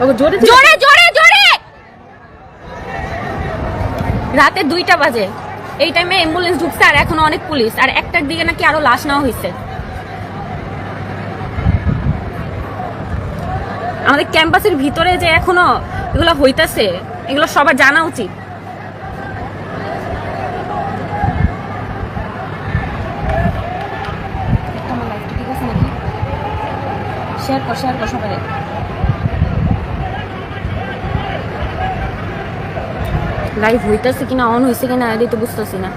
জোরে জোরে জোরে জোরে! রাতে দুইটা বাজে। এই টাইমে অ্যাম্বুলেন্স ঢুকছে আর এখনও অনেক পুলিশ। আর একটার দিকে নাকি আরও লাশ নেওয়া হয়েছে আমাদের ক্যাম্পাসের ভিতরে যে এখনও এগুলো হইতাছে এগুলো সবার জানা উচিত। শেয়ার কর শেয়ার কর সবাই লাইভ হইতাছে কিনা অন হয়েছে কিনা এটাই তো বুঝতেছি না।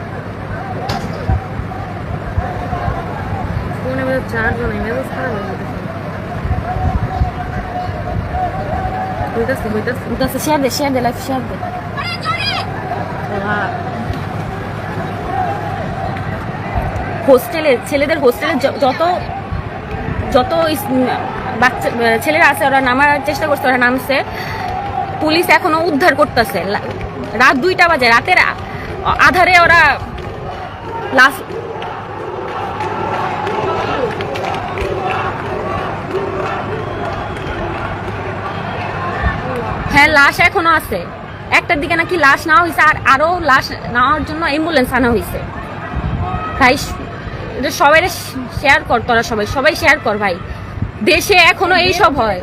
হইতাছে। হইতাছে শেয়ার দে শেয়ার দে লাইভ শেয়ার দে। হোস্টেলে ছেলেদের হোস্টেলে যত যত বাচ্চা ছেলেরা আছে ওরা নামার চেষ্টা করছে ওরা নামছে। পুলিশ এখনও উদ্ধার করতেছে। রাত দুইটা বাজে, রাতের আধারে ওরা লাস্ট হ্যাঁ লাশ এখনও আছে। একটার দিকে নাকি লাশ নেওয়া হয়েছে, আর আরও লাশ নেওয়ার জন্য অ্যাম্বুলেন্স আনা হয়েছে। ভাই এটা সবাই শেয়ার কর, তোরা সবাই সবাই শেয়ার কর ভাই। দেশে এখনও এইসব হয়।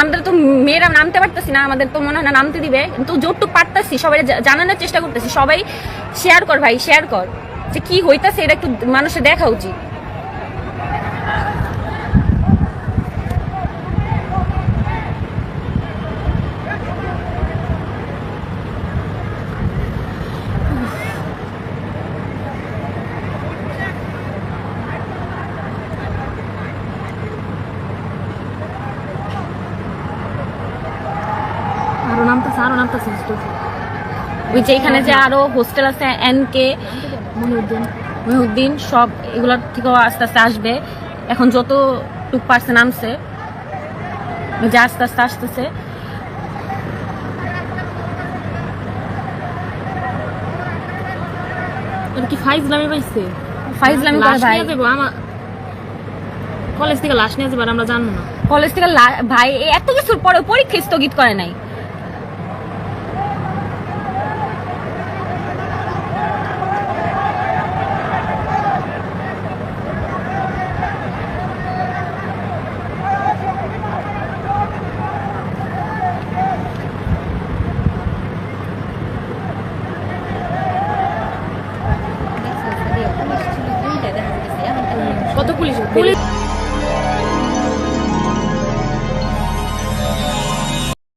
আমরা তো মেয়েরা নামতে পারতেছি না, আমাদের তো মনে হয় না নামতে দিবে। কিন্তু যতটুকু পারতাছি সবাই জানানোর চেষ্টা করতেছি। সবাই শেয়ার কর ভাই শেয়ার কর। যে কি হইতাছে, এটা একটু মানুষের দেখা উচিত। আরও ওই যে এখানে যে আরও হোস্টেল আছে এন কে মহিউদ্দিন। সব এগুলোর থেকেও আস্তে আস্তে আসবে। এখন যত টুক পার্সে নামছে যে আস্তে আস্তে আসতেছে। কি পাইছে? ফাইজলামি করে ভাই। কলেজ থেকে লাশ নিয়ে যাব আর আমরা জানব না। কলেজ থেকে ভাই এত কিছুর পরে পরীক্ষা স্থগিত করে নাই কত পুলিশ পুলিশ